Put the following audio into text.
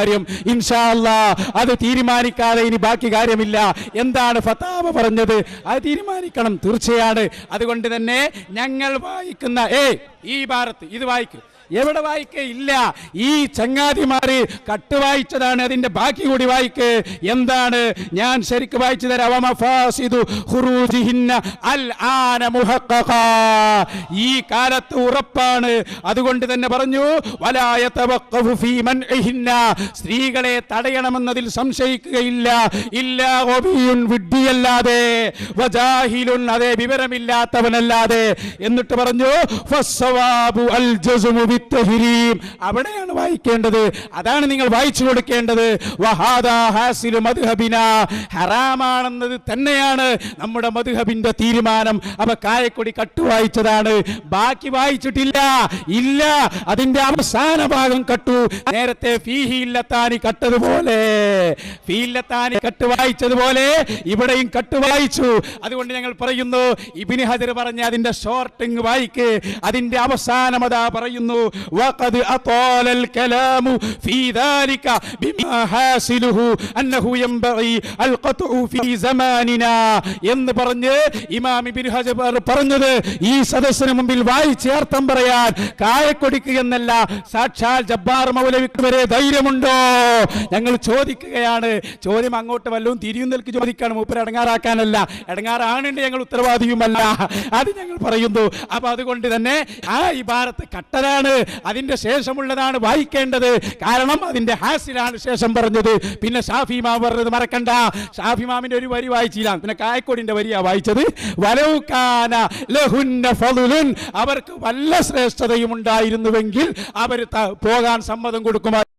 കാര്യം. ഇൻഷാ അല്ലാ അത് തീരുമാനിക്കാതെ ഇനി ബാക്കി കാര്യമില്ല. എന്താണ് ഫത്താവ പറഞ്ഞത്? അത് തീരുമാനിക്കണം തീർച്ചയാണ്. അതുകൊണ്ട് തന്നെ ഞങ്ങൾ വായിക്കുന്ന ഏ ഈ ഭാരത് ഇത് വായിക്കും. എവിടെ വായിക്കേ ഇല്ല ഈ ചങ്ങാതിമാര് കട്ട് വായിച്ചതാണ് അതിന്റെ ബാക്കി കൂടി വായിക്ക്. എന്താണ്? ഞാൻ ശരിക്ക് വായിച്ചു തരാം. ഈ കാലത്ത് ഉറപ്പാണ്. അതുകൊണ്ട് തന്നെ പറഞ്ഞു സ്ത്രീകളെ തടയണമെന്നതിൽ സംശയിക്കുകയില്ല. ഇല്ലാ വിഡ്ഢിയല്ലാതെ അതേ വിവരമില്ലാത്തവനല്ലാതെ. എന്നിട്ട് പറഞ്ഞു ഫസ്സവാബു അൽ ജസ്മു ബിത്തഹ്രീം അവിടെയാണ് വായിക്കേണ്ടത്. അതാണ് നിങ്ങൾ വായിച്ചു കൊടുക്കേണ്ടത്. വഹാദാ ഹാസിലു മദ്ഹബിന. ഹറാമാണെന്നത് തന്നെയാണ് നമ്മുടെ മദ്ഹബിന്റെ തീരുമാനം. അപ്പൊ കായക്കൊടി കട്ടു വായിച്ചതാണ്. ബാക്കി വായിച്ചിട്ടില്ല. ഇല്ല. അതിന്റെ അവസാന ഭാഗം കട്ടു. നേരത്തെ ഫീഹി ഇല്ലത്താനി കട്ടതുപോലെ. ഫീല്ലത്താനി കട്ട് വായിച്ചതുപോലെ ഇവിടെയും കട്ട് വായിച്ചു. അതുകൊണ്ട് ഞങ്ങൾ പറയുന്നു ഇബിന് ഹജർ പറഞ്ഞ അതിന്റെ ഷോർട്ടിങ് വായിക്ക്. അതിന്റെ അവസാനമത പറയുന്നു എന്ന് പറഞ്ഞ് ഇമാം ഇബിൻ ഹജബർ പറഞ്ഞത് ഈ സദസ്സിന് മുമ്പിൽ വായി ചേർത്തം പറയാൻ കായക്കൊടിക്ക് എന്നല്ല സാക്ഷാൽ ജബ്ബാർ മൗലവിക്ക് വരെ ധൈര്യമുണ്ടോ? ഞങ്ങൾ ചോദിക്കുകയാണ്. ചോദ്യം അങ്ങോട്ട് വല്ലതും തിരിയുന്നൽക്ക് ചോദിക്കാണ്. മൂപ്പർ അടങ്ങാറാക്കാനല്ല അടങ്ങാറാണെങ്കിൽ ഞങ്ങൾ ഉത്തരവാദിയുമല്ല. അത് ഞങ്ങൾ പറയുന്നു. അപ്പൊ അതുകൊണ്ട് തന്നെ ഇബാരത്ത് കട്ടലാണ് അതിന്റെ ശേഷമുള്ളതാണ് വായിക്കേണ്ടത്. കാരണം അതിന്റെ ഹാസിലാണ് ശേഷം പറഞ്ഞത്. പിന്നെ ഷാഫി മാം പറഞ്ഞത് മറക്കണ്ട. ഷാഫി മാമിന്റെ ഒരു വരി വായിച്ചില്ല. പിന്നെ കായക്കോടിന്റെ വരിയാ വായിച്ചത്. അവർക്ക് വല്ല ശ്രേഷ്ഠതയും ഉണ്ടായിരുന്നുവെങ്കിൽ അവർ പോകാൻ സമ്മതം കൊടുക്കുമായിരുന്നു.